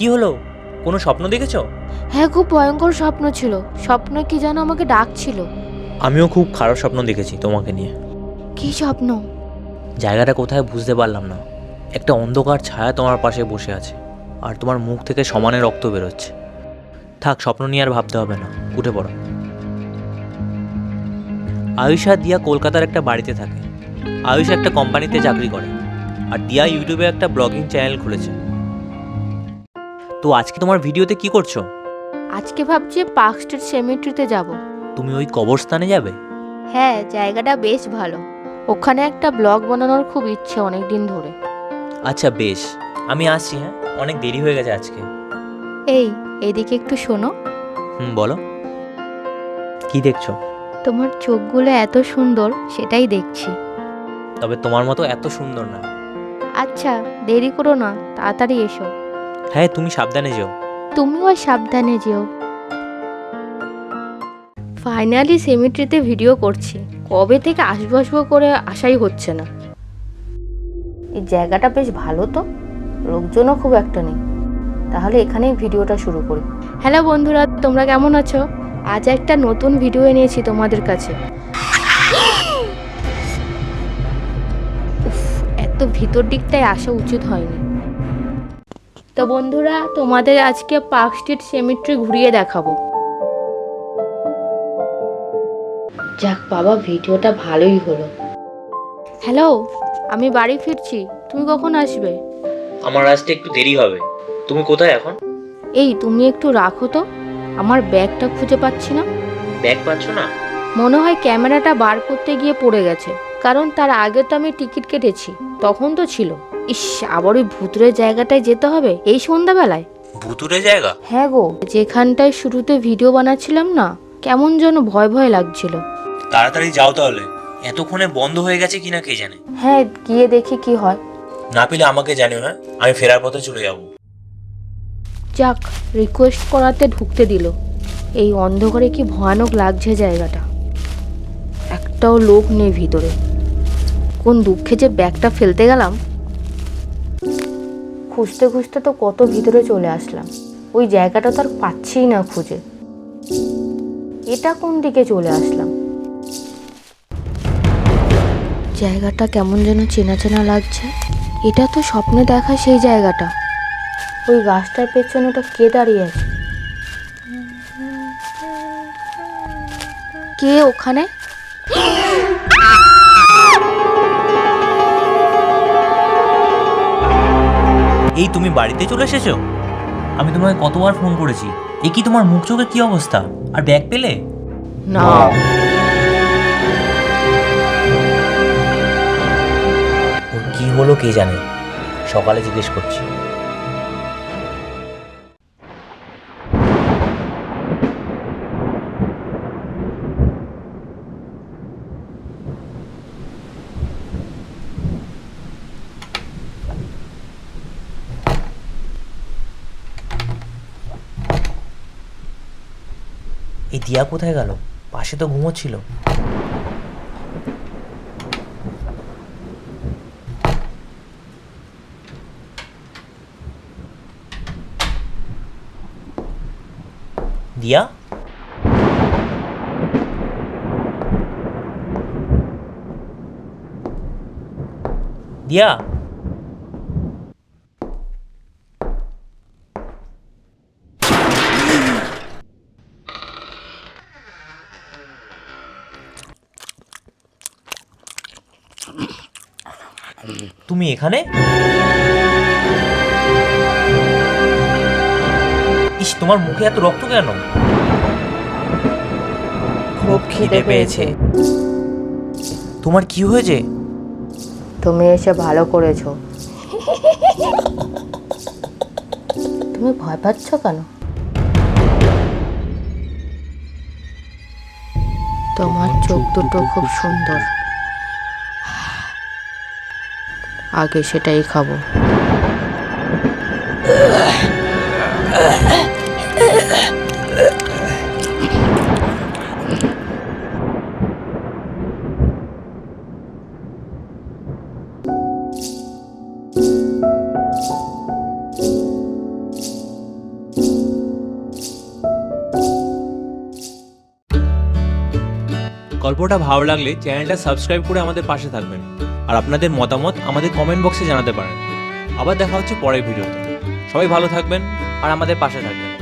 কি হলো? কোনো স্বপ্ন দেখেছ? হ্যাঁ খুব ভয়ঙ্কর স্বপ্ন ছিল। স্বপ্ন কি যেন আমাকে ডাকছিল? আমিও খুব খারাপ স্বপ্ন দেখেছি তোমাকে নিয়ে। কি স্বপ্ন? জায়গাটা কোথায় বুঝতে পারলাম না। একটা অন্ধকার ছায়া তোমার পাশে বসে আছে আর তোমার মুখ থেকে সমানে রক্ত বেরোচ্ছে। থাক স্বপ্ন নিয়ে আর ভাবতে হবে না। উঠে পড়ো। আয়ুষা দিয়া কলকাতার একটা বাড়িতে থাকে। আয়ুষ একটা কোম্পানিতে চাকরি করে আর দিয়া ইউটিউবে একটা ব্লগিং চ্যানেল খুলেছে। তো আজকে তোমার ভিডিওতে কি করছ? আজকে ভাবছি পার্ক স্ট্রিট সেমিট্রিতে যাব। তুমি ওই কবরস্থানে যাবে? হ্যাঁ জায়গাটা বেশ ভালো। ওখানে একটা ব্লগ বানানোর খুব ইচ্ছে অনেক দিন ধরে। আচ্ছা বেশ। আমি আসছি হ্যাঁ? অনেক দেরি হয়ে গেছে আজকে। এই এদিকে একটু শোনো। হুম বলো। কি দেখছ? তোমার চোখগুলো এত সুন্দর সেটাই দেখছি। তবে তোমার মতো এত সুন্দর না। আচ্ছা দেরি করো না তাড়াতাড়ি এসো। হ্যাঁ তুমি সাবধানে যেও। তুমিও সাবধানে যেও। ফাইনালি সেমিট্রিতে ভিডিও করছি। কবে থেকে আসব আসব করে আশাই হচ্ছে না। এই জায়গাটা বেশ ভালো তো। লোকজনও খুব একটা নেই। তাহলে এখানেই ভিডিওটা শুরু করি। হ্যালো বন্ধুরা, তোমরা কেমন আছো? আজ একটা নতুন ভিডিও এনেছি তোমাদের কাছে। এত ভিতর দিকটায় আসা উচিত হয়নি। তো বন্ধুরা তোমাদের আজকে পার্ক স্ট্রিট সেমিট্রি ঘুরিয়ে দেখাবো। যাক বাবা ভিডিওটা ভালোই হলো। হ্যালো আমি বাড়ি ফিরছি। তুমি কখন আসবে? আমার আসতে একটু দেরি হবে। তুমি কোথায় এখন? এই তুমি একটু রাখো তো। আমার ব্যাগটা খুঁজে পাচ্ছি না। ব্যাগ পাচ্ছ না? মনে হয় ক্যামেরাটা বার করতে গিয়ে পড়ে গেছে। কারণ তার আগে তো আমি টিকিট কেটেছি তখন তো ছিল। ইস আবার ওই ভুতুরের জায়গাটায় যেতে হবে? এই সন্ধ্যাবেলায়? ভুতুরে জায়গা? হ্যাঁ গো যেখানটায় শুরুতে ভিডিও বানাচ্ছিলাম না কেমন যেন ভয় ভয় লাগছিল। তাড়াতাড়ি যাও তাহলে। এতক্ষণে বন্ধ হয়ে গেছে কিনা কে জানে? হ্যাঁ গিয়ে দেখি কি হয়। না পেলে আমাকে জানিও হ্যাঁ? আমি ফেরার পথে চলে যাব। যাক রিকোয়েস্ট করাতে ঢুকতে দিল। এই অন্ধকারে কি ভয়ানক লাগছে জায়গাটা? একটাও লোক নেই ভিতরে। কোন দুঃখে যে ব্যাগটা ফেলতে গেলাম? খুঁজতে খুঁজতে তো কত ভিতরে চলে আসলাম। ওই জায়গাটা তো আর পাচ্ছিই না খুঁজে। এটা কোন দিকে চলে আসলাম? জায়গাটা কেমন যেন চেনা চেনা লাগছে। এটা তো স্বপ্নে দেখা সেই জায়গাটা। ওই গাছটার পেছনে ওটা কে দাঁড়িয়ে আছে? কে ওখানে? এই তুমি বাড়িতে চলে এসেছ? আমি তোমাকে কতবার ফোন করেছি। এ কি তোমার মুখ চোখের কি অবস্থা? আর ব্যাগ পেলে? না। ওর কি হলো কে জানে? সকালে জিজ্ঞেস করছি। এই দিয়া কোথায় গেল? পাশে তো ঘুমোচ্ছিল। দিয়া? দিয়া? তুমি এখানে? ইস তোমার মুখে এত রক্ত কেন? খুব খিদে পেয়েছে। তোমার কি হয়েছে? তুমি এসে ভালো করেছ। তুমি ভয় পাচ্ছ কেন? তোমার চোখ দুটো খুব সুন্দর। আগে সেটাই খাব। গল্পটা ভালো লাগলে চ্যানেলটা সাবস্ক্রাইব করে আমাদের পাশে থাকবেন। আর আপনাদের মতামত আমাদের কমেন্ট বক্সে জানাতে পারেন। আবার দেখা হচ্ছে পরের ভিডিওতে। সবাই ভালো থাকবেন আর আমাদের পাশে থাকবেন।